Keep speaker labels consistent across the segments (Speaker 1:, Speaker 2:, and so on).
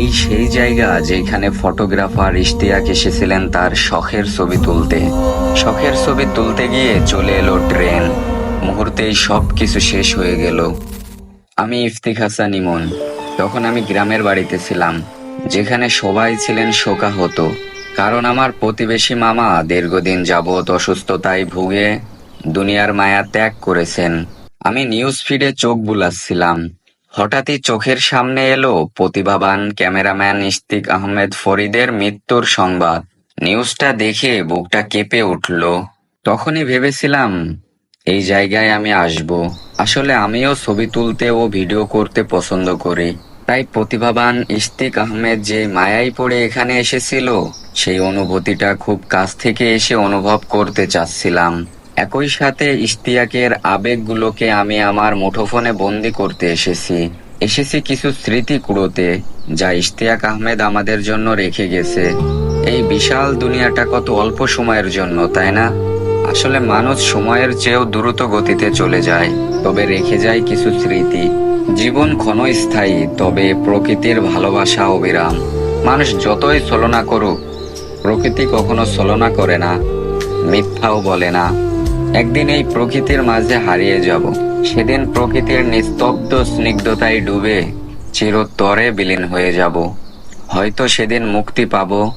Speaker 1: এই সেই জায়গা যেখানে ফটোগ্রাফার ইশতিয়াক এসেছিলেন তার শখের ছবি তুলতে। শখের ছবি তুলতে গিয়ে চলে এলো ট্রেন। মুহূর্তেই সব কিছু শেষ হয়ে গেল। আমি ইফতিক হাসান ইমন তখন আমি গ্রামের বাড়িতে ছিলাম, যেখানে সবাই ছিলেন শোকাহত। কারণ আমার প্রতিবেশী মামা দীর্ঘদিন যাবৎ অসুস্থতায় ভুগে দুনিয়ার মায়া ত্যাগ করেছেন। আমি নিউজ ফিডে চোখ বুলাচ্ছিলাম। হঠাৎই চোখের সামনে এলো প্রতিভাবান ক্যামেরাম্যান ইস্তিক আহমেদ ফরিদের মৃত্যুর সংবাদ। নিউজটা দেখে বুকটা কেঁপে উঠল। তখনই ভেবেছিলাম, এই জায়গায় আমি আসব। আসলে আমিও ছবি তুলতে ও ভিডিও করতে পছন্দ করি। তাই প্রতিভাবান ইস্তিক আহমেদ যে মায়াই পড়ে এখানে এসেছিল, সেই অনুভূতিটা খুব কাছ থেকে এসে অনুভব করতে চাচ্ছিলাম। একই সাথে ইস্তিয়াকের আবেগগুলোকে আমি আমার মুঠোফোনে বন্দি করতে এসেছি। এসেছি কিছু স্মৃতি কুড়োতে, যা ইশতিয়াক আহমেদ আমাদের জন্য রেখে গেছে। এই বিশাল দুনিয়াটা কত অল্প সময়ের জন্য, তাই না? আসলে মানুষ সময়ের চেয়েও দ্রুত গতিতে চলে যায়, তবে রেখে যায় কিছু স্মৃতি। জীবন ক্ষণস্থায়ী তবে প্রকৃতির ভালোবাসা অবিরাম। মানুষ যতই ছলনা করুক, প্রকৃতি কখনো ছলনা করে না, মিথ্যাও বলে না। একদিন এই প্রকৃতির মাঝে হারিয়ে যাব। সেদিন প্রকৃতির নিস্তব্ধ স্নিগ্ধতায় ডুবে চিরতরে বিলীন হয়ে যাব। হয়তো সেদিন মুক্তি পাবো,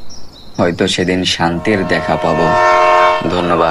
Speaker 1: হয়তো সেদিন শান্তির দেখা পাবো। ধন্যবাদ।